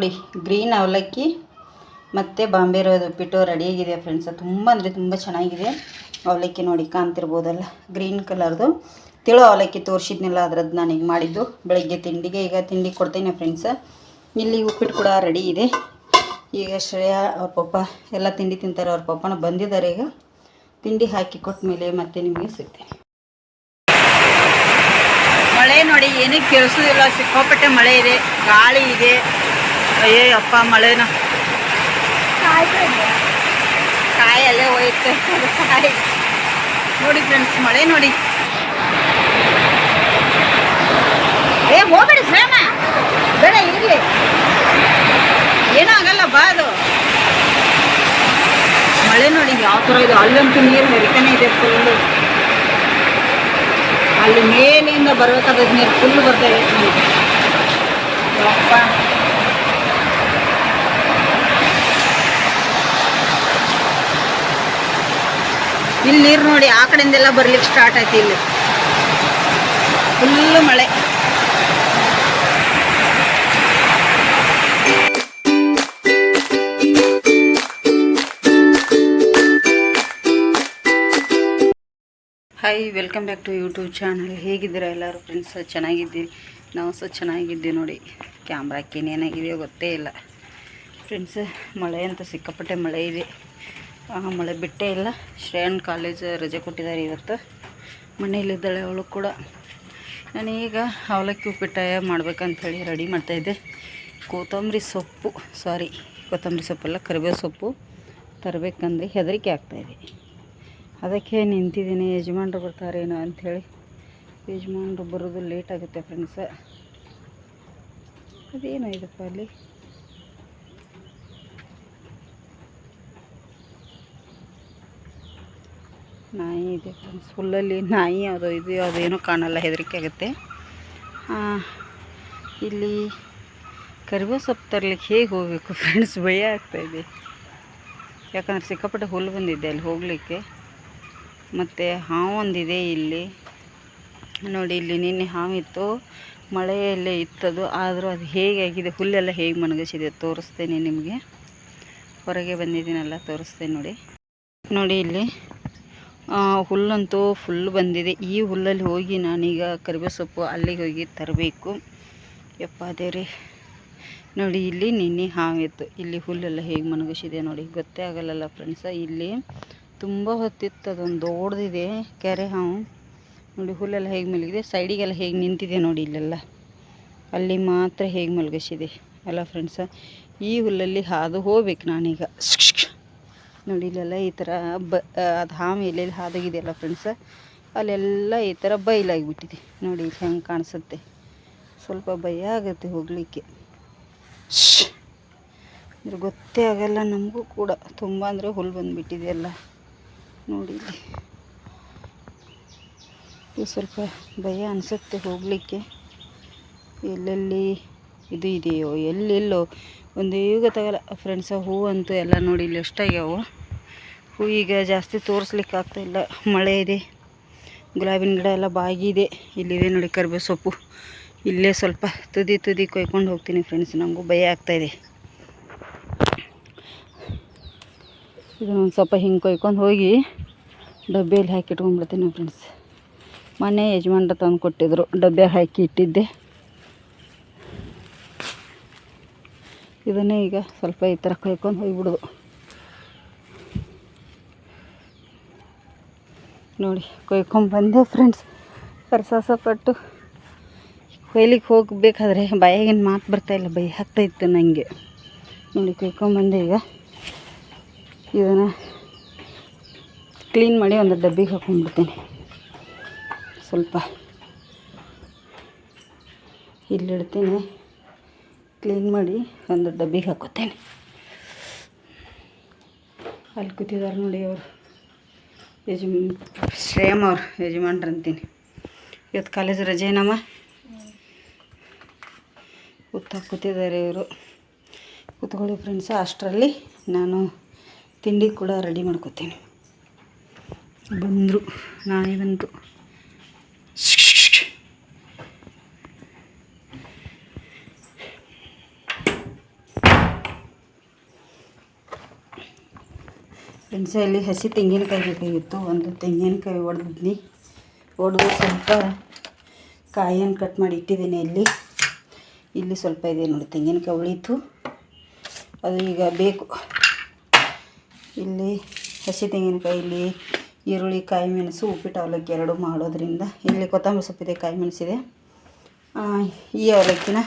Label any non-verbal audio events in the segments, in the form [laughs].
ನೋಡಿ, ಗ್ರೀನ್ ಅವಲಕ್ಕಿ ಮತ್ತು ಬಾಂಬೆ ಉಪ್ಪಿಟ್ಟು ರೆಡಿಯಾಗಿದೆ ಫ್ರೆಂಡ್ಸ್ ತುಂಬ ಅಂದರೆ ತುಂಬ ಚೆನ್ನಾಗಿದೆ. ಅವಲಕ್ಕಿ ನೋಡಿ ಕಾಣ್ತಿರ್ಬೋದಲ್ಲ, ಗ್ರೀನ್ ಕಲರ್ದು ತಿಳು ಅವಲಕ್ಕಿ ತೋರಿಸಿದ್ನಿಲ್ಲ, ಅದ್ರದ್ದು ನಾನು ಈಗ ಮಾಡಿದ್ದು. ಬೆಳಗ್ಗೆ ತಿಂಡಿಗೆ ಈಗ ತಿಂಡಿ ಕೊಡ್ತೇನೆ ಫ್ರೆಂಡ್ಸ್ ಇಲ್ಲಿ ಉಪ್ಪಿಟ್ಟು ಕೂಡ ರೆಡಿ ಇದೆ. ಈಗ ಶ್ರೇಯಾ ಅವ್ರ ಪಪ್ಪ ಎಲ್ಲ ತಿಂಡಿ ತಿಂತಾರೆ, ಅವ್ರ ಪಪ್ಪನ ಬಂದಿದ್ದಾರೆ ಈಗ. ತಿಂಡಿ ಹಾಕಿ ಕೊಟ್ಟ ಮೇಲೆ ಮತ್ತೆ ನಿಮಗೆ ಸಿಗ್ತೇನೆ. ಮಳೆ ನೋಡಿ ಏನಕ್ಕೆ ಕೇಳಿಸೋದಿಲ್ಲ. ಸಿಕ್ಕಾಪಟ್ಟೆ ಮಳೆ ಇದೆ, ಗಾಳಿ ಇದೆ. ಅಯ್ಯೋ ಅಪ್ಪ ಮಳೆನ. ಕಾಯಿ ಅಲ್ಲೇ ಹೋಯ್ತು. ಕಾಯಿ ನೋಡಿ ಫ್ರೆಂಡ್ಸ್ ಮಳೆ ನೋಡಿ. ಏ, ಹೋಗ್ಬೇಡಿ ಸಣ್ಣ ಬೇಡ ಇರಲಿ. ಏನೂ ಆಗಲ್ಲ, ಬಾ ಅದು. ಮಳೆ ನೋಡಿ, ಯಾವ ಥರ ಇದು. ಅಲ್ಲಂತೂ ನೀರು ಹರಿತಾನೆ ಇದೆ ಫುಲ್ಲು ಅಲ್ಲಿ ಮೇಲಿಂದ ಬರಬೇಕಾದ ನೀರು ಫುಲ್ ಬರ್ತಾ ಇದೆ ನೋಡಿ. ಇಲ್ಲಿ ನೀರು ನೋಡಿ, ಆ ಕಡೆಯಿಂದೆಲ್ಲ ಬರ್ಲಿಕ್ಕೆ ಸ್ಟಾರ್ಟ್ ಆಯ್ತು ಇಲ್ಲಿ. ಫುಲ್ಲು ಮಳೆ. Hi welcome back to YouTube channel ಹೇಗಿದ್ದೀರಾ ಎಲ್ಲರೂ? ಫ್ರೆಂಡ್ಸ್ ಚೆನ್ನಾಗಿದ್ದೀವಿ ನಾವು ಸಹ ಚೆನ್ನಾಗಿದ್ದೀವಿ ನೋಡಿ. ಕ್ಯಾಮ್ರಾಕ್ಕೇನೇನಾಗಿದೆಯೋ ಗೊತ್ತೇ ಇಲ್ಲ. ಫ್ರೆಂಡ್ಸ್ ಮಳೆ ಅಂತ ಸಿಕ್ಕಾಪಟ್ಟೆ ಮಳೆ ಇದೆ. ಮಳೆ ಬಿಟ್ಟೇ ಇಲ್ಲ. ಶ್ರೇಯನ್ ಕಾಲೇಜ್ ರಜೆ ಕೊಟ್ಟಿದ್ದಾರೆ ಇವತ್ತು. ಮನೆಯಲ್ಲಿದ್ದಾಳೆ ಅವಳು ಕೂಡ. ನಾನೀಗ ಅವಲಕ್ಕಿ ಉಪ್ಪಿಟ್ಟಾಯ ಮಾಡ್ಬೇಕಂಥೇಳಿ ರೆಡಿ ಮಾಡ್ತಾಯಿದ್ದೆ ಕೊತ್ತಂಬರಿ ಸೊಪ್ಪು ಸಾರಿ ಕೊತ್ತಂಬರಿ ಸೊಪ್ಪಲ್ಲ, ಕರಿಬೇವು ಸೊಪ್ಪು ತರಬೇಕಂದ್ರೆ ಹೆದರಿಕೆ ಆಗ್ತಾಯಿದೆ ಅದಕ್ಕೆ ನಿಂತಿದ್ದೀನಿ. ಯಜಮಾನ್ರು ಬರ್ತಾರೇನೋ ಅಂಥೇಳಿ ಯಜಮಾನ್ರು ಬರೋದು ಲೇಟ್ ಆಗುತ್ತೆ ಫ್ರೆಂಡ್ಸ ಅದೇನೋ ಇದಪ್ಪ ಅಲ್ಲಿ? ನಾಯಿ ಇದೆ ಫ್ರೆಂಡ್ಸ್ ಹುಲ್ಲಲ್ಲಿ ನಾಯಿ ಅದು ಇದು ಅದೇನೂ ಕಾಣಲ್ಲ, ಹೆದರಿಕೆ ಆಗುತ್ತೆ. ಇಲ್ಲಿ ಕರಿಬೇವು ಸೊಪ್ಪು ತರ್ಲಿಕ್ಕೆ ಹೇಗೆ ಹೋಗಬೇಕು ಫ್ರೆಂಡ್ಸ್ ಭಯ ಆಗ್ತಾಯಿದೆ ಯಾಕಂದ್ರೆ ಸಿಕ್ಕಾಪಟ್ಟೆ ಹುಲ್ಲು ಬಂದಿದೆ ಅಲ್ಲಿ ಹೋಗಲಿಕ್ಕೆ. ಮತ್ತು ಹಾವು ಒಂದಿದೆ ಇಲ್ಲಿ. ನೋಡಿ, ಇಲ್ಲಿ ನಿನ್ನೆ ಹಾವಿತ್ತು ಮಳೆಯಲ್ಲೇ ಇತ್ತದು, ಆದರೂ ಅದು ಹೇಗೆ ಆಗಿದೆ, ಹುಲ್ಲೆಲ್ಲ ಹೇಗೆ ಮಣಗಿಸಿದೆ ತೋರಿಸ್ತೇನೆ ನಿಮಗೆ. ಹೊರಗೆ ಬಂದಿದ್ದೀನಲ್ಲ, ತೋರಿಸ್ತೇನೆ ನೋಡಿ. ನೋಡಿ ಇಲ್ಲಿ ಹುಲ್ಲಂತೂ ಫುಲ್ ಬಂದಿದೆ. ಈ ಹುಲ್ಲಲ್ಲಿ ಹೋಗಿ ನಾನೀಗ ಕರಿಬೇವು ಸೊಪ್ಪು ಅಲ್ಲಿಗೆ ಹೋಗಿ ತರಬೇಕು. ಯಪ್ಪ ದೇವ್ರಿ. ನೋಡಿ, ಇಲ್ಲಿ ನಿನ್ನೆ ಹಾವಿತ್ತು ಇಲ್ಲಿ ಹುಲ್ಲೆಲ್ಲ ಹೇಗೆ ಮನಗಿಸಿದೆ ನೋಡಿ. ಗೊತ್ತೇ ಆಗಲ್ಲ ಫ್ರೆಂಡ್ಸ ಇಲ್ಲಿ ತುಂಬ ಹೊತ್ತಿತ್ತು, ಅದೊಂದು ದೊಡ್ಡದಿದೆ ಕೆರೆ ಹಾವು. ನೋಡಿ, ಹುಲ್ಲೆಲ್ಲ ಹೇಗೆ ಮಲಗಿದೆ. ಸೈಡಿಗೆಲ್ಲ ಹೇಗೆ ನಿಂತಿದೆ ನೋಡಿ ಇಲ್ಲೆಲ್ಲ. ಅಲ್ಲಿ ಮಾತ್ರ ಹೇಗೆ ಮಲಗಿಸಿದೆ. ಅಲ್ಲ ಫ್ರೆಂಡ್ಸ ಈ ಹುಲ್ಲಲ್ಲಿ ಹಾದು ಹೋಗ್ಬೇಕು ನಾನೀಗ. ನೋಡಿ, ಇಲ್ಲೆಲ್ಲ ಈ ಥರ ಬ ಅದು ಹಾವು ಎಲ್ಲೆಲ್ಲಿ ಹಾದಾಗಿದೆಯಲ್ಲ ಫ್ರೆಂಡ್ಸ ಅಲ್ಲೆಲ್ಲ ಈ ಥರ ಬಯಲಾಗಿಬಿಟ್ಟಿದೆ ನೋಡಿ, ಇಲ್ಲಿ ಹೆಂಗೆ ಕಾಣಿಸುತ್ತೆ. ಸ್ವಲ್ಪ ಭಯ ಆಗುತ್ತೆ ಹೋಗಲಿಕ್ಕೆ. ಅಂದರೆ ಗೊತ್ತೇ ಆಗಲ್ಲ ನಮಗೂ ಕೂಡ. ತುಂಬ ಅಂದರೆ ಹುಲ್ಲು ಬಂದುಬಿಟ್ಟಿದೆಯಲ್ಲ ನೋಡಿ ಇಲ್ಲಿ. ಸ್ವಲ್ಪ ಭಯ ಅನಿಸುತ್ತೆ ಹೋಗಲಿಕ್ಕೆ. ಎಲ್ಲೆಲ್ಲಿ ಇದು ಇದೆಯೋ, ಎಲ್ಲೆಲ್ಲೋ. ಒಂದು ಈಗ ತಗೋಲ್ಲ ಫ್ರೆಂಡ್ಸ ಹೂವಂತೂ ಎಲ್ಲ ನೋಡಿ ಇಲ್ಲಿ ಎಷ್ಟಾಗ್ಯಾವು. ಹೂ ಈಗ ಜಾಸ್ತಿ ತೋರಿಸ್ಲಿಕ್ಕೆ ಆಗ್ತಾಯಿಲ್ಲ ಮಳೆ ಇದೆ. ಗುಲಾಬಿನ ಗಿಡ ಎಲ್ಲ ಬಾಗಿದೆ ಇಲ್ಲಿದೆ ನೋಡಿ ಕರಿಬೇವು ಸೊಪ್ಪು. ಇಲ್ಲೇ ಸ್ವಲ್ಪ ತುದಿ ತುದಿ ಕೊಯ್ಕೊಂಡು ಹೋಗ್ತೀನಿ ಫ್ರೆಂಡ್ಸ್ ನಮಗೂ ಭಯ ಆಗ್ತಾಯಿದೆ ಇದನ್ನೊಂದು ಸ್ವಲ್ಪ ಹಿಂಗೆ ಕೊಯ್ಕೊಂಡು ಹೋಗಿ ಡಬ್ಬಿಯಲ್ಲಿ ಹಾಕಿ ಇಟ್ಕೊಂಡ್ಬಿಡ್ತೀನಿ ಫ್ರೆಂಡ್ಸ್ ಮೊನ್ನೆ ಯಜಮಾನ್ರ ತಂದು ಕೊಟ್ಟಿದ್ರು ಡಬ್ಬೆ ಹಾಕಿ ಇಟ್ಟಿದ್ದೆ. ಇದನ್ನೇ ಈಗ ಸ್ವಲ್ಪ ಈ ಥರ ಕೊಯ್ಕೊಂಡು ಹೋಗ್ಬಿಡೋದು. ನೋಡಿ ಕೊಯ್ಕೊಂಬಂದೆ ಫ್ರೆಂಡ್ಸ್ ಪ್ರಸಾಸಪಟ್ಟು ಕೊಯ್ಲಿಕ್ಕೆ ಹೋಗಬೇಕಾದ್ರೆ ಬಾಯಾಗಿನ ಮಾತು ಬರ್ತಾಯಿಲ್ಲ ಭಯ ಆಗ್ತಾಯಿತ್ತು ನನಗೆ ನೋಡಿ ಕೊಯ್ಕೊಂಬಂದೆ ಈಗ. ಇದನ್ನು ಕ್ಲೀನ್ ಮಾಡಿ ಒಂದು ಡಬ್ಬಿಗೆ ಹಾಕೊಂಡ್ಬಿಡ್ತೀನಿ. ಸ್ವಲ್ಪ. ಇಲ್ಲಿಡ್ತೀನಿ. ಕ್ಲೀನ್ ಮಾಡಿ ಒಂದು ಡಬ್ಬಿಗೆ ಹಾಕೋತೇನೆ. ಅಲ್ಲಿ ಕೂತಿದ್ದಾರೆ ನೋಡಿ ಅವರು. ಯಜಮ ಶ್ರೇಯಮ್ ಅವ್ರು, ಯಜಮಾನ್ರು ಅಂತೀನಿ. ಇವತ್ತು ಕಾಲೇಜ್ ರಜೆನಮ್ಮ ಕೂತ ಕೂತಿದ್ದಾರೆ ಇವರು. ಕೂತ್ಕೊಳ್ಳಿ ಫ್ರೆಂಡ್ಸ ಅಷ್ಟರಲ್ಲಿ ನಾನು ತಿಂಡಿ ಕೂಡ ರೆಡಿ ಮಾಡ್ಕೋತೀನಿ. ಬಂದರು, ನಾನೇ ಬಂತು ಇಲ್ಲಿ ಹಸಿ ತೆಂಗಿನಕಾಯಿ ಬೇಕಾಗಿತ್ತು, ಒಂದು ತೆಂಗಿನಕಾಯಿ ಒಡೆದಿದ್ನಿ ಒಡೆದು ಸ್ವಲ್ಪ ಕಾಯಿಯನ್ನು ಕಟ್ ಮಾಡಿ ಇಟ್ಟಿದ್ದೀನಿ ಇಲ್ಲಿ. ಇಲ್ಲಿ ಸ್ವಲ್ಪ ಇದೆ ನೋಡಿ, ತೆಂಗಿನಕಾಯಿ ಉಳಿತು. ಅದು ಈಗ ಬೇಕು. ಇಲ್ಲಿ ಹಸಿ ತೆಂಗಿನಕಾಯಿ ಇಲ್ಲಿ ಈರುಳ್ಳಿ ಕಾಯಿ ಮೆಣಸು ಉಪ್ಪಿಟ್ಟು, ಅವಲಕ್ಕಿ ಎರಡು ಮಾಡೋದ್ರಿಂದ ಇಲ್ಲಿ ಕೊತ್ತಂಬರಿ ಸೊಪ್ಪಿದೆ ಕಾಯಿ ಮೆಣಸಿದೆ ಈ ಅವಲಕ್ಕಿನ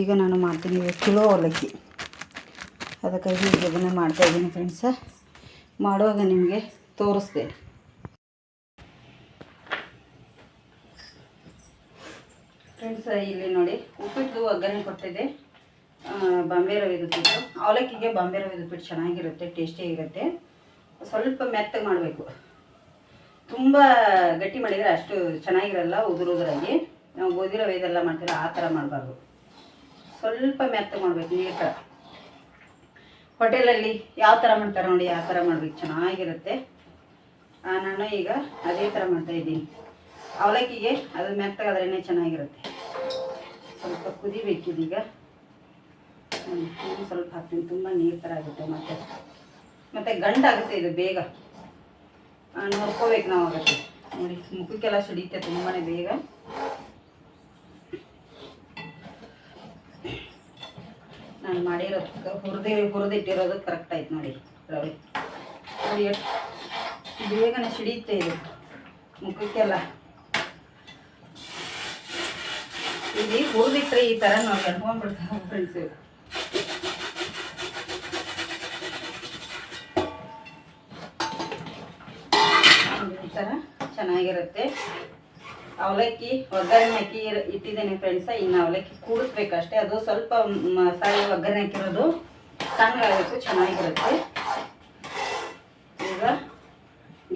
ಈಗ ನಾನು ಮಾಡ್ತೀನಿ ಕಿಲೋ ಅವಲಕ್ಕಿ. ಅದಕ್ಕಾಗಿ ಈಗ ಇದನ್ನು ಮಾಡ್ತಾಯಿದ್ದೀನಿ ಫ್ರೆಂಡ್ಸ ಮಾಡುವಾಗ ನಿಮಗೆ ತೋರಿಸ್ತೇನೆ. ಫ್ರೆಂಡ್ಸ್ ಇಲ್ಲಿ ನೋಡಿ, ಉಪ್ಪಿಟ್ಟು ಒಗ್ಗರಣೆ ಕೊಟ್ಟಿದೆ ಬಾಂಬೆ ರವೆ ಉಪ್ಪಿಟ್ಟು ಅವಲಕ್ಕಿಗೆ ಬಾಂಬೆ ರವೆ ಉಪ್ಪಿಟ್ಟು ಚೆನ್ನಾಗಿರುತ್ತೆ ಟೇಸ್ಟಿಯಾಗಿರುತ್ತೆ ಸ್ವಲ್ಪ ಮೆತ್ತಗೆ ಮಾಡಬೇಕು. ತುಂಬ ಗಟ್ಟಿ ಮಾಡಿದರೆ ಅಷ್ಟು ಚೆನ್ನಾಗಿರಲ್ಲ ಉದುರು ಉದುರಾಗಿ ನಾವು ಗೋಧಿ ರವೆ ಇದೆಲ್ಲ ಮಾಡ್ತೀರ ಆ ಥರ ಮಾಡಬಾರ್ದು. ಸ್ವಲ್ಪ ಮೆತ್ತಗೆ ಮಾಡಬೇಕು ನೀರು ಥರ ಹೋಟೆಲಲ್ಲಿ ಯಾವ ಥರ ಮಾಡ್ತಾರೆ ನೋಡಿ, ಆ ಥರ ಮಾಡ್ಬೇಕು. ಚೆನ್ನಾಗಿರುತ್ತೆ. ನಾನು ಈಗ ಅದೇ ಥರ ಮಾಡ್ತಾ ಇದ್ದೀನಿ. ಅವಲಕ್ಕಿಗೆ ಅದು ಮೆತ್ತಗಾದ್ರೇ ಚೆನ್ನಾಗಿರುತ್ತೆ. ಸ್ವಲ್ಪ ಕುದಿಬೇಕಿದೀಗ ಇನ್ನೂ ಸ್ವಲ್ಪ ಹಾಕ್ತೀನಿ. ತುಂಬ ನೀರು ಥರ ಆಗುತ್ತೆ ಮತ್ತೆ. ಮತ್ತು ಗಂಟಾಗುತ್ತೆ ಇದು ಬೇಗ. ನೋಡ್ಕೋಬೇಕು ನಾವು ಆಗುತ್ತೆ ನೋಡಿ, ಮುಖಕ್ಕೆಲ್ಲ ಸಿಡಿಯುತ್ತೆ ತುಂಬಾ ಬೇಗ. ನಾನು ಮಾಡಿರೋದಕ್ಕೆ ಹುರಿದಿ, ಹುರಿದಿಟ್ಟಿರೋದು ಕರೆಕ್ಟ್ ಆಯ್ತು ನೋಡಿ ರವೆ. ನೋಡಿ ಬೇಗನೆ ಸಿಡಿಯುತ್ತೆ ಇದು. ಮುಖಕ್ಕೆಲ್ಲ. ಇಲ್ಲಿ ಹುರಿದಿಟ್ರೆ ಈ ಥರ ನಾವು ಕಟ್ಕೊಂಡ್ಬಿಡ್ತಾವೆ ಫ್ರೆಂಡ್ಸ್ ಈ ಥರ ಚೆನ್ನಾಗಿರುತ್ತೆ. ಅವಲಕ್ಕಿ, ಒಗ್ಗರಣೆ ಹಾಕಿ ಇಟ್ಟಿದ್ದೇನೆ ಫ್ರೆಂಡ್ಸ ಇನ್ನು ಅವಲಕ್ಕಿ ಕೂಡಿಸ್ಬೇಕಷ್ಟೇ. ಅದು ಸ್ವಲ್ಪ ಮಸಾಲೆ ಒಗ್ಗರಣೆ ಹಾಕಿರೋದು ಸಣ್ಣಗಾಗಬೇಕು ಚೆನ್ನಾಗಿರುತ್ತೆ. ಈಗ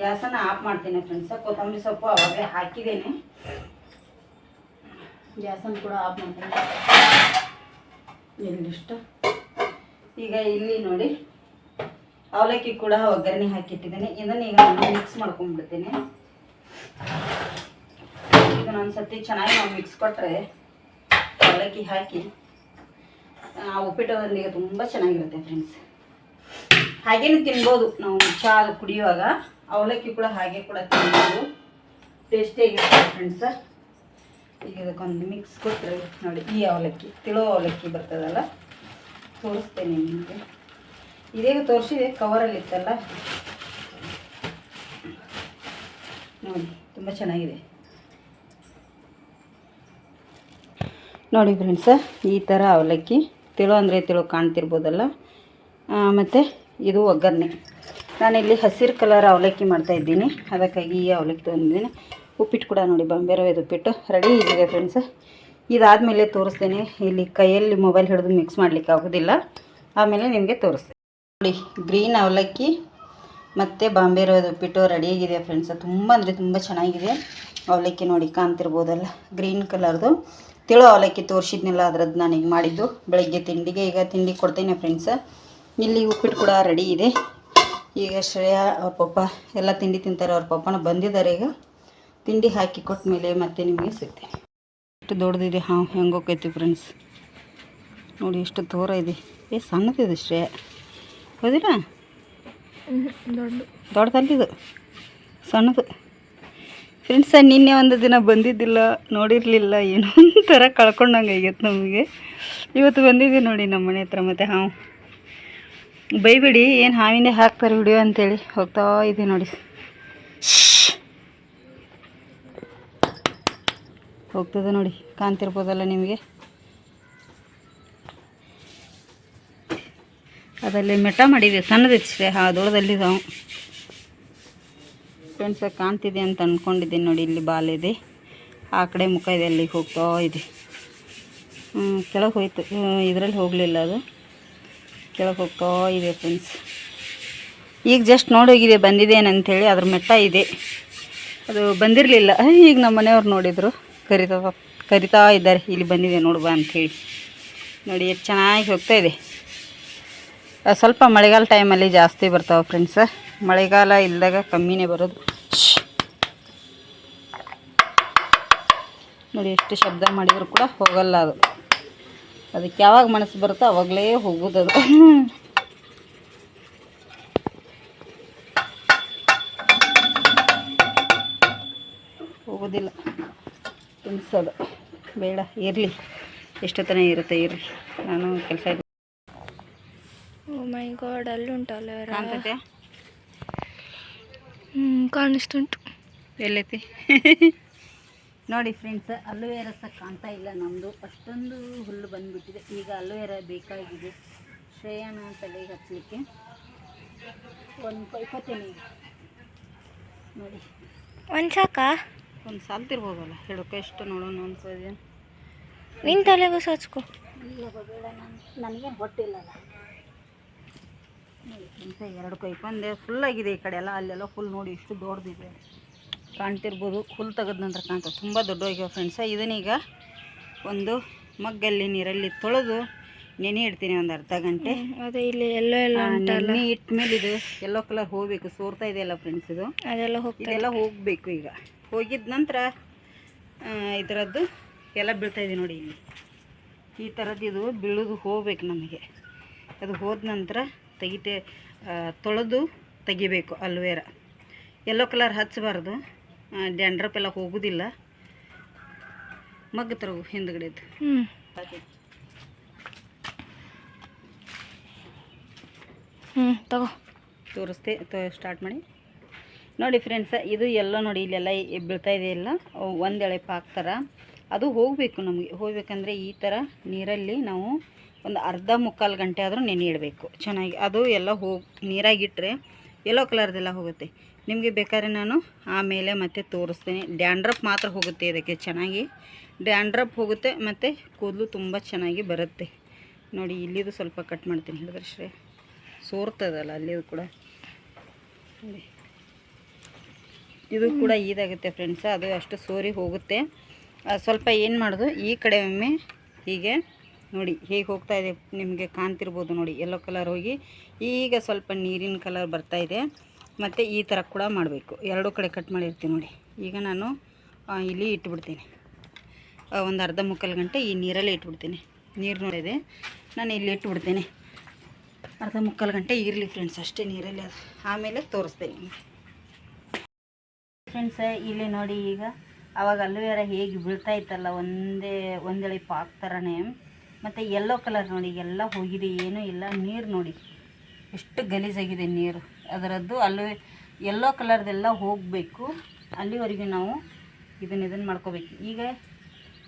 ಗ್ಯಾಸನ್ನು ಆಫ್ ಮಾಡ್ತೀನಿ ಫ್ರೆಂಡ್ಸ ಕೊತ್ತಂಬರಿ ಸೊಪ್ಪು ಅವಾಗಲೇ ಹಾಕಿದ್ದೇನೆ. ಗ್ಯಾಸನ್ನು ಕೂಡ ಆಫ್ ಮಾಡ್ತೀನಿ. ಎಲ್ಲಿಷ್ಟು ಈಗ ಇಲ್ಲಿ ನೋಡಿ, ಅವಲಕ್ಕಿ ಕೂಡ ಒಗ್ಗರಣೆ ಹಾಕಿಟ್ಟಿದ್ದೇನೆ. ಇದನ್ನು ಈಗ ಮಿಕ್ಸ್ ಮಾಡ್ಕೊಂಡ್ಬಿಡ್ತೀನಿ. ಇದನ್ನ ಒಂದು ಚೆನ್ನಾಗಿ ನಾವು ಮಿಕ್ಸ್ ಕೊಟ್ಟರೆ ಅವಲಕ್ಕಿ ಹಾಕಿ, ಆ ಉಪ್ಪಿಟ್ಟದೊಂದಿಗೆ ತುಂಬ ಚೆನ್ನಾಗಿರುತ್ತೆ ಫ್ರೆಂಡ್ಸ್ ಹಾಗೇನು ತಿನ್ಬೋದು. ನಾವು ಚಹಾ ಕುಡಿಯುವಾಗ ಅವಲಕ್ಕಿ ಕೂಡ ಹಾಗೆ ಕೂಡ ತಿನ್ಬೋದು. ಟೇಸ್ಟಿಯಾಗಿರುತ್ತೆ ಫ್ರೆಂಡ್ಸ ಈಗ ಅದಕ್ಕೊಂದು ಮಿಕ್ಸ್ ಕೊಟ್ಟರೆ ನೋಡಿ, ಈ ಅವಲಕ್ಕಿ, ತಿಳೋ ಅವಲಕ್ಕಿ ಬರ್ತದಲ್ಲ? ತೋರಿಸ್ತೇನೆ ನಿಮಗೆ. ಇದೇ ತೋರಿಸಿದೆ? ಕವರಲ್ಲಿ ಇತ್ತಲ್ಲ? ನೋಡಿ, ತುಂಬ ಚೆನ್ನಾಗಿದೆ. ನೋಡಿ ಫ್ರೆಂಡ್ಸ ಈ ಥರ ಅವಲಕ್ಕಿ ತಿಳು ಅಂದರೆ ತಿಳು ಕಾಣ್ತಿರ್ಬೋದಲ್ಲ? ಮತ್ತು ಇದು ಒಗ್ಗರಣೆ. ನಾನಿಲ್ಲಿ ಹಸಿರು ಕಲರ್ ಅವಲಕ್ಕಿ ಮಾಡ್ತಾಯಿದ್ದೀನಿ ಅದಕ್ಕಾಗಿ ಈ ಅವಲಕ್ಕಿ ತೊಗೊಂಡಿದ್ದೀನಿ ಉಪ್ಪಿಟ್ಟು ಕೂಡ ನೋಡಿ ಬಾಂಬೆ ರವೆದು ಉಪ್ಪಿಟ್ಟು. ರೆಡಿ ಇದೆ ಫ್ರೆಂಡ್ಸ ಇದಾದಮೇಲೆ ತೋರಿಸ್ತೇನೆ. ಇಲ್ಲಿ ಕೈಯಲ್ಲಿ ಮೊಬೈಲ್ ಹಿಡಿದು ಮಿಕ್ಸ್ ಮಾಡಲಿಕ್ಕೆ ಆಗೋದಿಲ್ಲ. ಆಮೇಲೆ ನಿಮಗೆ ತೋರಿಸ್ತೇನೆ. ನೋಡಿ ಗ್ರೀನ್ ಅವಲಕ್ಕಿ ಮತ್ತು ಬಾಂಬೆ ರವೆದು ಉಪ್ಪಿಟ್ಟು ರೆಡಿಯಾಗಿದೆ ಫ್ರೆಂಡ್ಸ್ ತುಂಬ ಅಂದರೆ ತುಂಬ ಚೆನ್ನಾಗಿದೆ. ಅವಲಕ್ಕಿ ನೋಡಿ, ಕಾಣ್ತಿರ್ಬೋದಲ್ಲ? ಗ್ರೀನ್ ಕಲರ್ದು ತಿಳು ಅವಲಕ್ಕಿ ತೋರಿಸಿದ್ನಿಲ್ಲ ಅದ್ರದ್ದು ನಾನು ಈಗ ಮಾಡಿದ್ದು. ಬೆಳಗ್ಗೆ ತಿಂಡಿಗೆ ಈಗ ತಿಂಡಿ ಕೊಡ್ತೇನೆ ಫ್ರೆಂಡ್ಸ ಇಲ್ಲಿ ಉಪ್ಪಿಟ್ಟು ಕೂಡ ರೆಡಿ ಇದೆ. ಈಗ ಶ್ರೇಯಾ ಅವ್ರ ಪಪ್ಪ ಎಲ್ಲ ತಿಂಡಿ ತಿಂತಾರೆ ಅವ್ರ ಪಪ್ಪನ ಬಂದಿದ್ದಾರೆ ಈಗ. ತಿಂಡಿ ಹಾಕಿ ಕೊಟ್ಟ ಮೇಲೆ ಮತ್ತೆ ನಿಮಗೆ ಸಿಗ್ತೇನೆ. ಎಷ್ಟು ದೊಡ್ಡದಿದೆ ಹಾಂ ಹೆಂಗೆ ಹೋಗೈತಿ ಫ್ರೆಂಡ್ಸ್ ನೋಡಿ ಎಷ್ಟು ದೂರ ಇದೆ. ಏ ಸಣ್ಣದಿದೆ ಶ್ರೇಯಾ. ಹೌದಿಲ್ಲ? ದೊಡ್ಡ ದೊಡ್ಡದಲ್ಲಿದು. ಸಣ್ಣದು. ಫ್ರೆಂಡ್ಸ ನಿನ್ನೆ ಒಂದು ದಿನ ಬಂದಿದ್ದಿಲ್ಲ, ನೋಡಿರಲಿಲ್ಲ, ಏನೋ ಒಂಥರ ಕಳ್ಕೊಂಡಂಗೆ ಆಗೈತೆ ನಮಗೆ. ಇವತ್ತು ಬಂದಿದ್ದೆ ನೋಡಿ ನಮ್ಮ ಮನೆ ಹತ್ರ ಮತ್ತು ಹಾವು ಬೈಬಿಡಿ, ಏನು ಹಾವಿಂದೆ ಹಾಕ್ತಾರೆ ವಿಡಿಯೋ ಅಂತೇಳಿ ಹೋಗ್ತಾ ಇದೆ ನೋಡಿ. ಹೋಗ್ತದೆ ನೋಡಿ, ಕಾಣ್ತಿರ್ಬೋದಲ್ಲ ನಿಮಗೆ? ಅದರಲ್ಲಿ ಮೆಟ ಮಾಡಿದೆ ಸಣ್ಣದಿತ್ತು ಹಾ ದೊಡ್ಡದಲ್ಲಿ ಅವು ಫ್ರೆಂಡ್ಸ್ ಕಾಣ್ತಿದೆ ಅಂತ ಅಂದ್ಕೊಂಡಿದ್ದೀನಿ ನೋಡಿ, ಇಲ್ಲಿ ಬಾಲಿದೆ ಆ ಕಡೆ ಮುಖ ಇದೆ ಅಲ್ಲಿಗೆ ಹೋಗ್ತಾ ಇದೆ. ಕೆಳಗೆ ಹೋಯ್ತು ಇದರಲ್ಲಿ ಹೋಗಲಿಲ್ಲ ಅದು. ಕೆಳಗೆ ಹೋಗ್ತಾ ಇದೆ ಫ್ರೆಂಡ್ಸ್ ಈಗ ಜಸ್ಟ್ ನೋಡೋಗಿದೆ ಬಂದಿದ್ದೇನಂಥೇಳಿ ಅದ್ರ ಮೆಟ್ಟ ಇದೆ. ಅದು ಬಂದಿರಲಿಲ್ಲ. [laughs] ಈಗ ನಮ್ಮ ಮನೆಯವ್ರು ನೋಡಿದರು, ಕರಿತಾ ಕರಿತಾ ಇದ್ದಾರೆ. ಇಲ್ಲಿ ಬಂದಿದೆ ನೋಡುವ ಅಂಥೇಳಿ ನೋಡಿ, ಎಷ್ಟು ಚೆನ್ನಾಗಿ ಹೋಗ್ತಾ ಇದೆ. ಸ್ವಲ್ಪ ಮಳೆಗಾಲ ಟೈಮಲ್ಲಿ ಜಾಸ್ತಿ ಬರ್ತಾವೆ ಫ್ರೆಂಡ್ಸ ಮಳೆಗಾಲ ಇಲ್ದಾಗ ಕಮ್ಮಿನೇ ಬರೋದು. ನೋಡಿ ಎಷ್ಟು ಶಬ್ದ ಮಾಡಿದರೂ ಕೂಡ ಹೋಗಲ್ಲ ಅದು. ಅದಕ್ಕೆ ಯಾವಾಗ ಮನಸ್ಸು ಬರುತ್ತೋ ಅವಾಗಲೇ ಹೋಗುದದು ಅದು. ಹೋಗೋದಿಲ್ಲ. ತಿನ್ಸೋದು ಬೇಡ ಇರಲಿ. ಎಷ್ಟೊತ್ತನೇ ಇರುತ್ತೆ ಇರಲಿ. ನಾನು ಕೆಲಸ ಮೈ ಗಾಡ್ ಅಲ್ಲಿ ಉಂಟಲ್ಲ ಕಾಣಿಸ್ತುಂಟು. ಎಲ್ಲೈತಿ? ನೋಡಿ ಫ್ರೆಂಡ್ಸ್ ಅಲೋವೆರ ಸಹ ಕಾಣ್ತಾ ಇಲ್ಲ ನಮ್ಮದು ಅಷ್ಟೊಂದು ಹುಲ್ಲು ಬಂದುಬಿಟ್ಟಿದೆ. ಈಗ ಅಲೋವೆರಾ ಬೇಕಾಗಿದೆ. ಶ್ರೇಯಾನ ತಲೆಗೆ ಹಚ್ಚಲಿಕ್ಕೆ. ಒಂದು ಈಗ ನೋಡಿ. ಒಂದು ಸಾಕಾ? ಒಂದು ಸಾಲ್ತಿರ್ಬೋದಲ್ಲ? ಹೇಳೋಕೆ ಎಷ್ಟು ನೋಡೋಣ ಅನ್ಸೋದೇನು ನಿನ್ನ ತಲೆಗೂ ಸಚ್ಕೋ. ಇಲ್ಲ ಬೇಡ. ನಾನು ನನಗೇನು ಹೊಟ್ಟಿಲ್ಲಲ್ಲ. ಎರಡು ಕೈ ಫುಲ್ ಆಗಿದೆ ಈ ಕಡೆ ಎಲ್ಲ ಅಲ್ಲೆಲ್ಲ ಫುಲ್ ನೋಡಿ ಇಷ್ಟು ದೊಡ್ಡದಿದೆ. ಕಾಣ್ತಿರ್ಬೋದು ಹುಲ್ ತೆಗೆದ ನಂತರ ಕಾಣ್ತದೆ. ತುಂಬ ದೊಡ್ಡವಾಗ್ಯಾವ ಫ್ರೆಂಡ್ಸ ಇದನ್ನೀಗ ಒಂದು ಮಗ್ಗಲ್ಲಿ ನೀರಲ್ಲಿ ತೊಳೆದು ನೆನೆ ಇಡ್ತೀನಿ ಒಂದು ಅರ್ಧ ಗಂಟೆ. ಅದೇ ಇಲ್ಲಿ ಎಲ್ಲೋ ಎಲ್ಲ ನೆನೆ ಇಟ್ಟ ಮೇಲೆ ಇದು ಎಲ್ಲೋ ಕಲರ್ ಹೋಗಬೇಕು ಸೋರ್ತಾ ಇದೆಯಲ್ಲ ಫ್ರೆಂಡ್ಸ್ ಇದು? ಅದೆಲ್ಲ ಹೋಗಿ ಇದೆಲ್ಲ ಹೋಗಬೇಕು ಈಗ. ಹೋಗಿದ ನಂತರ ಇದರದ್ದು ಎಲ್ಲ ಬೀಳ್ತಾ ಇದೆ ನೋಡಿ. ಇಲ್ಲಿ ಈ ಥರದ್ದು ಇದು ಬೀಳೋದು ಹೋಗ್ಬೇಕು ನಮಗೆ. ಅದು ಹೋದ ನಂತರ ತೆಗಿತೆ ತೊಳೆದು ತೆಗಿಬೇಕು ಅಲ್ವೇರ. Yellow colour ಹಚ್ಚಬಾರ್ದು. ಡ್ಯಾಂಡ್ರಪ್ ಎಲ್ಲ ಹೋಗೋದಿಲ್ಲ. ಮಗ್ಗ ತರಗು ಹಿಂದ್ಗಡೆದು. ಹ್ಞೂ ಹ್ಞೂ ತಗೋ. ತೋರಿಸ್ತೆ ಸ್ಟಾರ್ಟ್ ಮಾಡಿ. ನೋಡಿ ಫ್ರೆಂಡ್ಸ ಇದು ಎಲ್ಲ ನೋಡಿ ಇಲ್ಲೆಲ್ಲ ಬೀಳ್ತಾ ಇದೆ ಎಲ್ಲ. ಒಂದು ಎಳೆ ಪಾಕ್ತಾರ ಅದು ಹೋಗಬೇಕು ನಮಗೆ. ಹೋಗ್ಬೇಕಂದ್ರೆ ಈ ಥರ ನೀರಲ್ಲಿ ನಾವು ಒಂದು ಅರ್ಧ ಮುಕ್ಕಾಲು ಗಂಟೆ ಆದರೂ ನೆನೆಯಿಡಬೇಕು ಚೆನ್ನಾಗಿ ಅದು ಎಲ್ಲ ಹೋಗಿ ನೀರಾಗಿಟ್ಟರೆ ಎಲ್ಲೋ ಕಲರ್ದೆಲ್ಲ ಹೋಗುತ್ತೆ. ನಿಮಗೆ ಬೇಕಾದ್ರೆ ನಾನು ಆಮೇಲೆ ಮತ್ತೆ ತೋರಿಸ್ತೀನಿ. ಡ್ಯಾಂಡ್ರಪ್ ಮಾತ್ರ ಹೋಗುತ್ತೆ ಇದಕ್ಕೆ ಚೆನ್ನಾಗಿ. ಡ್ಯಾಂಡ್ರಪ್ ಹೋಗುತ್ತೆ ಮತ್ತು ಕೂದಲು ತುಂಬ ಚೆನ್ನಾಗಿ ಬರುತ್ತೆ. ನೋಡಿ, ಇಲ್ಲಿದು ಸ್ವಲ್ಪ ಕಟ್ ಮಾಡ್ತೀನಿ ಹೇಳಿದ್ರೆ ಶ್ರೇ. ಸೋರ್ತದಲ್ಲ ಅಲ್ಲಿದು ಕೂಡ. ನೋಡಿ. ಇದು ಕೂಡ ಇದಾಗುತ್ತೆ ಫ್ರೆಂಡ್ಸ್ ಅದು ಅಷ್ಟು ಸೋರಿ ಹೋಗುತ್ತೆ. ಸ್ವಲ್ಪ ಏನು ಮಾಡೋದು? ಈ ಕಡೆ ಒಮ್ಮೆ ಹೀಗೆ ನೋಡಿ ಹೇಗೆ ಹೋಗ್ತಾ ಇದೆ ನಿಮಗೆ ಕಾಣ್ತಿರ್ಬೋದು ನೋಡಿ ಎಲ್ಲೋ ಕಲರ್ ಹೋಗಿ. ಈಗ ಸ್ವಲ್ಪ ನೀರಿನ ಕಲರ್ ಬರ್ತಾ ಇದೆ. ಮತ್ತು ಈ ಥರ ಕೂಡ ಮಾಡಬೇಕು. ಎರಡೂ ಕಡೆ ಕಟ್ ಮಾಡಿರ್ತೀನಿ ನೋಡಿ. ಈಗ ನಾನು ಇಲ್ಲಿ ಇಟ್ಬಿಡ್ತೀನಿ. ಒಂದು ಅರ್ಧ ಮುಕ್ಕಾಲು ಗಂಟೆ ಈ ನೀರಲ್ಲೇ ಇಟ್ಬಿಡ್ತೀನಿ. ನೀರು ನೋಡಿದೆ. ನಾನು ಇಲ್ಲಿ ಇಟ್ಬಿಡ್ತೀನಿ. ಅರ್ಧ ಮುಕ್ಕಾಲು ಗಂಟೆ ಇರಲಿ ಫ್ರೆಂಡ್ಸ್ ಅಷ್ಟೇ ನೀರಲ್ಲಿ ಆಮೇಲೆ ತೋರಿಸ್ತೀನಿ ಫ್ರೆಂಡ್ಸ್ ಇಲ್ಲಿ ನೋಡಿ ಈಗ ಅವಾಗ ಅಲ್ಲುವೇರ ಹೇಗೆ ಬೀಳ್ತಾ ಇತ್ತಲ್ಲ, ಒಂದೇ ಒಂದೆಳೆ ಪಾಕ್ ಥರನೇ ಮತ್ತು ಯೆಲ್ಲೋ ಕಲರ್ ನೋಡಿ, ಎಲ್ಲ ಹೋಗಿದೆ, ಏನೂ ಇಲ್ಲ, ನೀರು ನೋಡಿ. ಎಷ್ಟು ಗಲೀಜಾಗಿದೆ ನೀರು. ಅದರದ್ದು ಅಲ್ಲೂ ಎಲ್ಲೋ ಕಲರ್ದೆಲ್ಲ ಹೋಗಬೇಕು. ಅಲ್ಲಿವರೆಗೂ ನಾವು ಇದನ್ನ, ಇದನ್ನು ಮಾಡ್ಕೋಬೇಕು. ಈಗ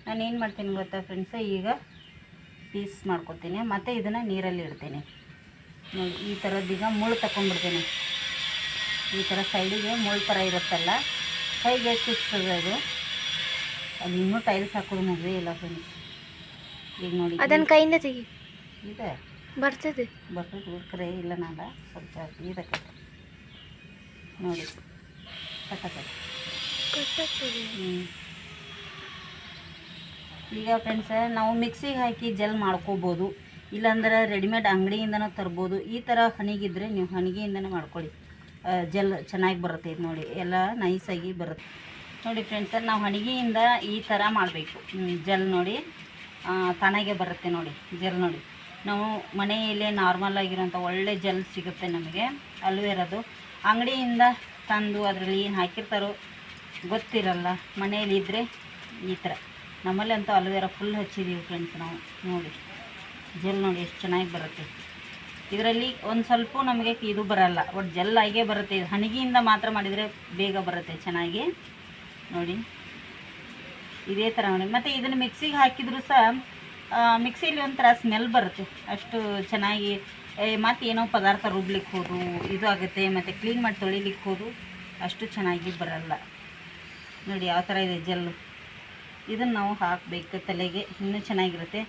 ನಾನು ಏನು ಮಾಡ್ತೀನಿ ಗೊತ್ತಾ ಫ್ರೆಂಡ್ಸ ಈಗ ಪೀಸ್ ಮಾಡ್ಕೊತೀನಿ. ಮತ್ತು ಇದನ್ನು ನೀರಲ್ಲಿ ಇಡ್ತೀನಿ. ನೋಡಿ, ಈ ಥರದ್ದೀಗ ಮುಳ್ಳು ತಗೊಂಡ್ಬಿಡ್ತೀನಿ ಈ ಥರ ಸೈಡಿಗೆ ಮುಳ್ಳು ಥರ ಇರುತ್ತಲ್ಲ, ಕೈಗೆ ಚುಚ್ತದೆ ಅದು ಅದು ಇನ್ನೂ ಟೈಲ್ಸ್ ಹಾಕೋದು ಮದುವೆ ಇಲ್ಲ ಫ್ರೆಂಡ್ಸ್ ಈಗ ನೋಡಿ. ಅದನ್ನ ಕೈಯಿಂದ ತೆಗಿ. ಇದೆ? ಬರ್ತದೆ. ಬರ್ತದೆ ಹುಡುಕ್ರೆ ಇಲ್ಲ ನಾಡ. ಸ್ವಲ್ಪ ಇದಕ್ಕೆ ನೋಡಿ. ಕಟ್ಟಕ್ಕೆ ಹ್ಞೂ ಈಗ ಫ್ರೆಂಡ್ಸ್ ನಾವು ಮಿಕ್ಸಿಗೆ ಹಾಕಿ ಜೆಲ್ ಮಾಡ್ಕೋಬೋದು. ಇಲ್ಲಾಂದ್ರೆ ರೆಡಿಮೇಡ್ ಅಂಗಡಿಯಿಂದನೂ ತರ್ಬೋದು. ಈ ಥರ ಹನಿಗಿದ್ರೆ ನೀವು ಹನಿಗೆಯಿಂದನೇ ಮಾಡ್ಕೊಳ್ಳಿ. ಜೆಲ್ ಚೆನ್ನಾಗಿ ಬರುತ್ತೆ ಇದು ನೋಡಿ. ಎಲ್ಲ ನೈಸಾಗಿ ಬರುತ್ತೆ. ನೋಡಿ ಫ್ರೆಂಡ್ಸ್ ನಾವು ಹಣಿಗೆಯಿಂದ ಈ ಥರ ಮಾಡಬೇಕು. ಜೆಲ್ ನೋಡಿ. ತಾನಾಗೆ ಬರುತ್ತೆ ನೋಡಿ ಜೆಲ್ ನೋಡಿ ನಾವು ಮನೆಯಲ್ಲೇ ನಾರ್ಮಲ್ ಆಗಿರೋಂಥ ಒಳ್ಳೆ ಜೆಲ್ ಸಿಗುತ್ತೆ ನಮಗೆ ಅಲ್ವೇರದು ಅಂಗಡಿಯಿಂದ ತಂದು ಅದರಲ್ಲಿ ಏನು ಹಾಕಿರ್ತಾರೋ ಗೊತ್ತಿರಲ್ಲ, ಮನೆಯಲ್ಲಿ ಇದ್ದರೆ ಈ ಥರ. ನಮ್ಮಲ್ಲಿ ಅಂತೂ ಅಲೋವೆರಾ ಫುಲ್ ಹಚ್ಚಿದ್ದೀವಿ ಫ್ರೆಂಡ್ಸ್ ನಾವು, ನೋಡಿ. ಜೆಲ್ ನೋಡಿ ಎಷ್ಟು ಚೆನ್ನಾಗಿ ಬರುತ್ತೆ. ಇದರಲ್ಲಿ ಒಂದು ಸ್ವಲ್ಪ ನಮಗೆ ಇದು ಬರಲ್ಲ ಒಟ್ಟು ಜೆಲ್ ಆಗೇ ಬರುತ್ತೆ. ಇದು ಹಣಿಗೆಯಿಂದ ಮಾತ್ರ ಮಾಡಿದರೆ ಬೇಗ ಬರುತ್ತೆ ಚೆನ್ನಾಗಿ. ನೋಡಿ. ಇದೇ ಥರ ನೋಡಿ. ಮತ್ತು ಇದನ್ನು ಮಿಕ್ಸಿಗೆ ಹಾಕಿದರೂ ಸಹ ಮಿಕ್ಸಿಲಿ ಒಂಥರ ಸ್ಮೆಲ್ ಬರುತ್ತೆ. ಅಷ್ಟು ಚೆನ್ನಾಗಿ ಮತ್ತು ಏನೋ ಪದಾರ್ಥ ರುಬ್ಲಿಕ್ಕೆ ಹೋದು ಇದು ಆಗುತ್ತೆ, ಮತ್ತು ಕ್ಲೀನ್ ಮಾಡಿ ತೊಳಿಲಿಕ್ಕೆ ಹೋದು ಅಷ್ಟು ಚೆನ್ನಾಗಿ ಬರಲ್ಲ. ನೋಡಿ, ಯಾವ ಥರ ಇದೆ ಜೆಲ್ಲು ಇದನ್ನು ನಾವು ಹಾಕಬೇಕು ತಲೆಗೆ, ಇನ್ನೂ ಚೆನ್ನಾಗಿರುತ್ತೆ.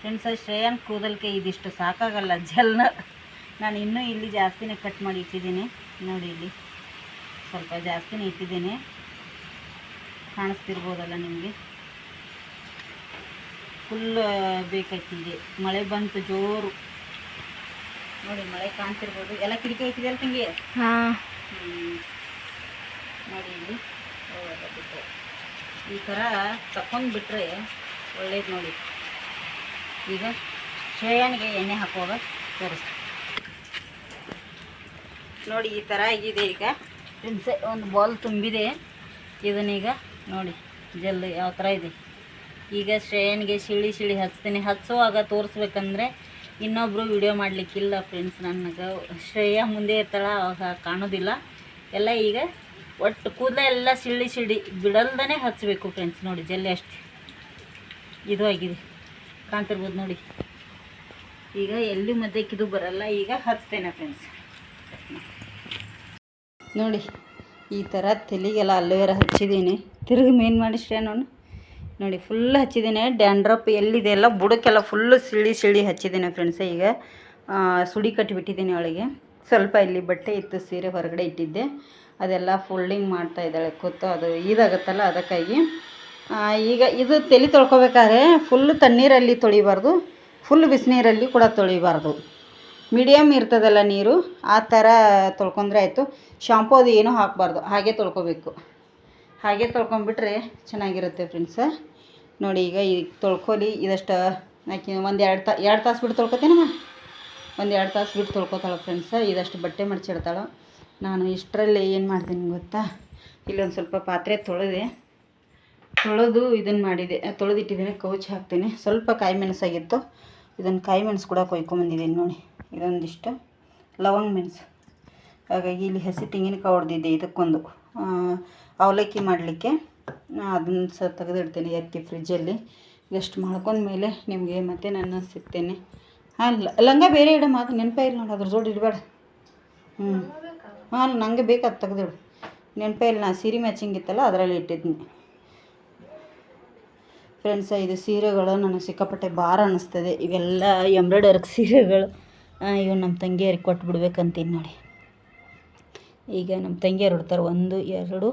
ಫ್ರೆಂಡ್ಸ್ ಶ್ರೇಯನ್ ಕೂದಲ್ಕೆ ಇದಿಷ್ಟು ಸಾಕಾಗಲ್ಲ ಜೆಲ್ನ ನಾನು ಇನ್ನೂ ಇಲ್ಲಿ ಜಾಸ್ತಿನೇ ಕಟ್ ಮಾಡಿ ಇಟ್ಟಿದ್ದೀನಿ. ನೋಡಿ ಇಲ್ಲಿ, ಸ್ವಲ್ಪ ಜಾಸ್ತಿನೇ ಇಟ್ಟಿದ್ದೀನಿ. ಕಾಣಿಸ್ತಿರ್ಬೋದಲ್ಲ ನಿಮಗೆ? ಫುಲ್ ಬೇಕಾಯ್ತಿದೆ ಮಳೆ ಬಂತು ಜೋರು. ನೋಡಿ ಮಳೆ ಕಾಣ್ತಿರ್ಬೋದು. ಎಲ್ಲ ಕಿಟಕಿ ಐತಿದೆಯಲ್ಲ ತಂಗಿ? ಹಾಂ. ನೋಡಿ ಇಲ್ಲಿ. ಈ ಥರ ತಕೊಂಡು ಬಿಟ್ಟರೆ ಒಳ್ಳೇದು ನೋಡಿ. ಈಗ ಶ್ರೇಯಾನಿಗೆ ಎಣ್ಣೆ ಹಾಕುವಾಗ ತೋರಿಸ್ತೀನಿ. ನೋಡಿ ಈ ಥರ ಆಗಿದೆ ಈಗ. ಒಂದು ಬಾಲ್ ತುಂಬಿದೆ. ಇದನ್ನೀಗ ನೋಡಿ ಜೆಲ್ ಯಾವ ಥರ ಇದೆ. ಈಗ ಶ್ರೇಯನ್ಗೆ ಶಿಳಿ ಶಿಳಿ ಹಚ್ತೀನಿ. ಹಚ್ಚುವಾಗ ತೋರಿಸ್ಬೇಕಂದ್ರೆ ಇನ್ನೊಬ್ಬರು ವಿಡಿಯೋ ಮಾಡಲಿಕ್ಕಿಲ್ಲ ಫ್ರೆಂಡ್ಸ್ ನನಗೆ. ಶ್ರೇಯ ಮುಂದೆ ಇರ್ತಾಳೆ, ಅವಾಗ ಕಾಣೋದಿಲ್ಲ. ಎಲ್ಲ ಈಗ ಒಟ್ಟು ಕೂದಲ ಎಲ್ಲ ಸಿಳಿ ಸಿಡಿ ಬಿಡಲ್ದೇ ಹಚ್ಚಬೇಕು ಫ್ರೆಂಡ್ಸ್ ನೋಡಿ ಜಲ್ಲಿ ಅಷ್ಟೇ. ಇದು ಆಗಿದೆ. ಕಾಣ್ತಿರ್ಬೋದು ನೋಡಿ. ಈಗ ಎಲ್ಲಿ ಮಧ್ಯಕ್ಕೆ ಇದು ಬರಲ್ಲ, ಈಗ ಹಚ್ತೇನೆ ಫ್ರೆಂಡ್ಸ್ ನೋಡಿ, ಈ ಥರ ತಲೆಗೆಲ್ಲ ಅಲೋವೆರಾ ಹಚ್ಚಿದ್ದೀನಿ. ತಿರುಗಿ ಮೇನ್ ಮಾಡಿಸ್ರೆ ನಾನು ನೋಡಿ ಫುಲ್ ಹಚ್ಚಿದ್ದೀನಿ. ಡ್ಯಾಂಡ್ರಪ್ ಎಲ್ಲಿದೆ ಎಲ್ಲ ಬುಡಕ್ಕೆಲ್ಲ ಫುಲ್ಲು ಸಿಳಿ ಸಿಳಿ ಹಚ್ಚಿದ್ದೀನಿ ಫ್ರೆಂಡ್ಸ್ ಈಗ ಸುಡಿ ಕಟ್ಟಿಬಿಟ್ಟಿದ್ದೀನಿ ಅವಳಿಗೆ. ಸ್ವಲ್ಪ ಇಲ್ಲಿ ಬಟ್ಟೆ ಇತ್ತು, ಸೀರೆ ಹೊರಗಡೆ ಇಟ್ಟಿದ್ದೆ. ಅದೆಲ್ಲ ಫೋಲ್ಡಿಂಗ್ ಮಾಡ್ತಾ ಇದ್ದಾಳೆ. ಕೂತು ಅದು ಇದಾಗುತ್ತಲ್ಲ ಅದಕ್ಕಾಗಿ. ಈಗ ಇದು ತಲೆ ತೊಳ್ಕೊಬೇಕಾದ್ರೆ ಫುಲ್ ತಣ್ಣೀರಲ್ಲಿ ತೊಳಿಬಾರ್ದು. ಫುಲ್ ಬಿಸಿನೀರಲ್ಲಿ ಕೂಡ ತೊಳಿಬಾರ್ದು. ಮೀಡಿಯಮ್ ಇರ್ತದಲ್ಲ ನೀರು, ಆ ಥರ ತೊಳ್ಕೊಂಡ್ರೆ ಆಯಿತು. ಶಾಂಪು ಅದು ಏನೂ ಹಾಕಬಾರ್ದು. ಹಾಗೆ ತೊಳ್ಕೊಬೇಕು. ಹಾಗೆ ತೊಳ್ಕೊಂಬಿಟ್ರೆ ಚೆನ್ನಾಗಿರುತ್ತೆ ಫ್ರೆಂಡ್ಸ ನೋಡಿ ಈಗ ಈಗ ತೊಳ್ಕೊಲಿ ಇದಷ್ಟು ಆಕೆ ಒಂದು ಎರಡು ತಾ, ಎರಡು ತಾಸು ಬಿಟ್ಟು ತೊಳ್ಕೊತೀನಮ್ಮ? ಒಂದು ಎರಡು ತಾಸು ಬಿಟ್ಟು ತೊಳ್ಕೊತಾಳೆ ಫ್ರೆಂಡ್ಸ ಇದಷ್ಟು ಬಟ್ಟೆ ಮಡಚಿಡ್ತಾಳೆ. ನಾನು ಇಷ್ಟರಲ್ಲಿ ಏನು ಮಾಡ್ತೀನಿ ಗೊತ್ತಾ? ಇಲ್ಲೊಂದು ಸ್ವಲ್ಪ ಪಾತ್ರೆ ತೊಳೆದೆ. ತೊಳೆದು ಇದನ್ನು ಮಾಡಿದೆ, ತೊಳೆದಿಟ್ಟಿದ್ದೀನಿ, ಕೌಚ್ ಹಾಕ್ತೀನಿ. ಸ್ವಲ್ಪ ಕಾಯಿ ಮೆಣಸಾಗಿತ್ತು. ಇದನ್ನು ಕಾಯಿ ಮೆಣಸು ಕೂಡ ಕೊಯ್ಕೊಂಬಂದಿದ್ದೀನಿ ನೋಡಿ. ಇದೊಂದಿಷ್ಟು ಲವಂಗ ಮೆಣಸು. ಹಾಗಾಗಿ ಇಲ್ಲಿ ಹಸಿ ತೆಂಗಿನಕಾಯಿ ಹೊಡೆದಿದ್ದೆ ಇದಕ್ಕೊಂದು. ಅವಲಕ್ಕಿ ಮಾಡಲಿಕ್ಕೆ. ಅದನ್ನು ಸಹ ತೆಗೆದಿಡ್ತೇನೆ ಎತ್ತಿ ಫ್ರಿಜ್ಜಲ್ಲಿ. ಇಷ್ಟು ಮಾಡ್ಕೊಂಡ್ಮೇಲೆ ನಿಮಗೆ ಮತ್ತೆ ನಾನು ಸಿಗ್ತೇನೆ. ಹಾಂ ಲಂಗ ಬೇರೆ ಇಡಮ್ಮ ಅದು ನೆನಪೇ ಇಲ್ಲ ನೋಡಿ, ಅದ್ರ ಜೋಡಿ ಇಡಬೇಡ. ಹ್ಞೂ ಹಾಂ ನನಗೆ ಬೇಕಾದ ತೆಗೆದಿಡು. ನೆನಪೇ ಇಲ್ಲ ನಾ ಸೀರೆ ಮ್ಯಾಚಿಂಗ್ ಇತ್ತಲ್ಲ, ಅದರಲ್ಲಿ ಇಟ್ಟಿದ್ದೀನಿ ಫ್ರೆಂಡ್ಸ ಇದು ಸೀರೆಗಳು ನನಗೆ ಸಿಕ್ಕಾಪಟ್ಟೆ ಭಾರ ಅನ್ನಿಸ್ತದೆ ಇವೆಲ್ಲ ಎಂಬ್ರಾಯ್ಡರ್ಗೆ ಸೀರೆಗಳು. ಇವು ನಮ್ಮ ತಂಗಿಯರಿಗೆ ಕೊಟ್ಟು ಬಿಡ್ಬೇಕಂತೀನಿ ನೋಡಿ. ಈಗ ನಮ್ಮ ತಂಗಿಯರು ಉಡ್ತಾರೆ, ಒಂದು, ಎರಡು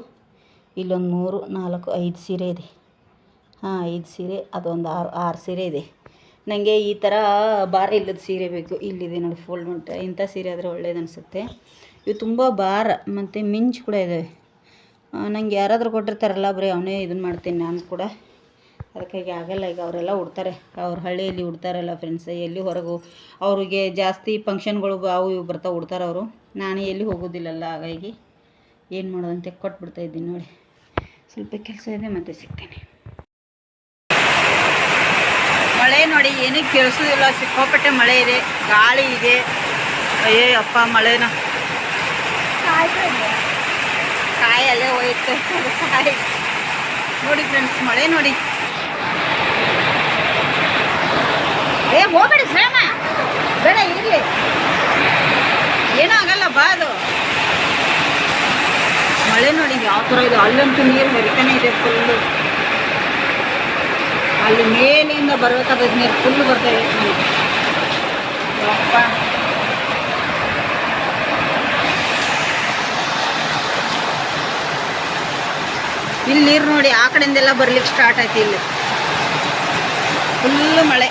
ಇಲ್ಲೊಂದು ಮೂರು, ನಾಲ್ಕು, ಐದು ಸೀರೆ ಇದೆ. ಹಾಂ, ಐದು ಸೀರೆ, ಅದೊಂದು ಆರು ಆರು ಸೀರೆ ಇದೆ. ನನಗೆ ಈ ಥರ ಭಾರ ಇಲ್ಲದ ಸೀರೆ ಬೇಕು. ಇಲ್ಲಿದೆ ನೋಡಿ ಫೋಲ್ಡ್ ಉಂಟು. ಇಂಥ ಸೀರೆ ಆದರೆ ಒಳ್ಳೇದು ಅನಿಸುತ್ತೆ. ಇವು ತುಂಬ ಭಾರ ಮತ್ತು ಮಿಂಚು ಕೂಡ ಇದ್ದಾವೆ ನನಗೆ ಯಾರಾದರೂ ಕೊಟ್ಟಿರ್ತಾರಲ್ಲ, ಬರೀ ಅವನೇ ಇದನ್ನು ಮಾಡ್ತೀನಿ ನಾನು ಕೂಡ. ಅದಕ್ಕಾಗಿ ಆಗಲ್ಲ, ಈಗ ಅವರೆಲ್ಲ ಉಡ್ತಾರೆ. ಅವ್ರ ಹಳ್ಳಿಯಲ್ಲಿ ಉಡ್ತಾರಲ್ಲ ಫ್ರೆಂಡ್ಸ್ ಎಲ್ಲಿ ಹೊರಗು. ಅವ್ರಿಗೆ ಜಾಸ್ತಿ ಫಂಕ್ಷನ್ಗಳು ಅವು ಇವು ಬರ್ತಾ ಉಡ್ತಾರೆ ಅವರು ನಾನು ಎಲ್ಲಿ ಹೋಗೋದಿಲ್ಲಲ್ಲ, ಹಾಗಾಗಿ ಏನು ಮಾಡೋದಂತೆ, ಕೊಟ್ಬಿಡ್ತಾ ಇದ್ದೀನಿ ನೋಡಿ. ಸ್ವಲ್ಪ ಕೆಲಸ ಇದೆ ಮತ್ತೆ ಸಿಗ್ತೇನೆ. ಮಳೆ ನೋಡಿ ಏನೂ ಕೇಳಿಸೋದಿಲ್ಲ, ಸಿಕ್ಕಾಪಟ್ಟೆ ಮಳೆ ಇದೆ, ಗಾಳಿ ಇದೆ. ಅಯ್ಯೋ ಅಪ್ಪ, ಮಳೆನ. ಕಾಯಿ ಅಲ್ಲೇ ಹೋಯ್ತು. ಕಾಯಿ ನೋಡಿ ಫ್ರೆಂಡ್ಸ್ ಮಳೆ ನೋಡಿ. ಏ, ಹೋಗ್ಬೇಡಿ ಶ್ರಮ ಬೇಡ ಇರಲಿ ಏನೂ ಆಗಲ್ಲ ಬಾ ಅದು ಮಳೆ ನೋಡಿ ಯಾವ ಥರ ಇದೆ. ಅಲ್ಲಂತೂ ನೀರು ಹರಿತಾನೆ ಇದೆ ಫುಲ್ಲು ಅಲ್ಲಿ ಮೇಲಿಂದ ಬರಬೇಕಾದ ನೀರು ಫುಲ್ ಬರ್ತಾ ಇದೆ. ನೋಡಿ ಇಲ್ಲಿ ನೀರು ನೋಡಿ ಆ ಕಡೆಯಿಂದೆಲ್ಲ ಬರ್ಲಿಕ್ಕೆ ಸ್ಟಾರ್ಟ್ ಆಯ್ತು ಇಲ್ಲಿ. ಫುಲ್ಲು ಮಳೆ.